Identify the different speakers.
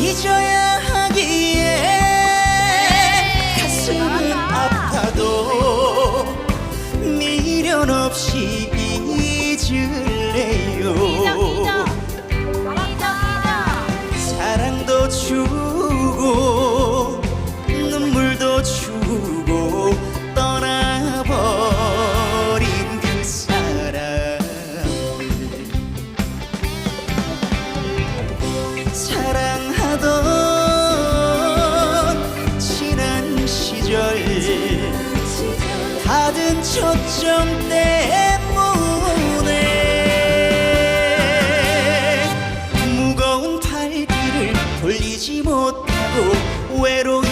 Speaker 1: 一眨眼。 시절 받은 초점 때문에 무거운 팔길을 돌리지 못하고 외로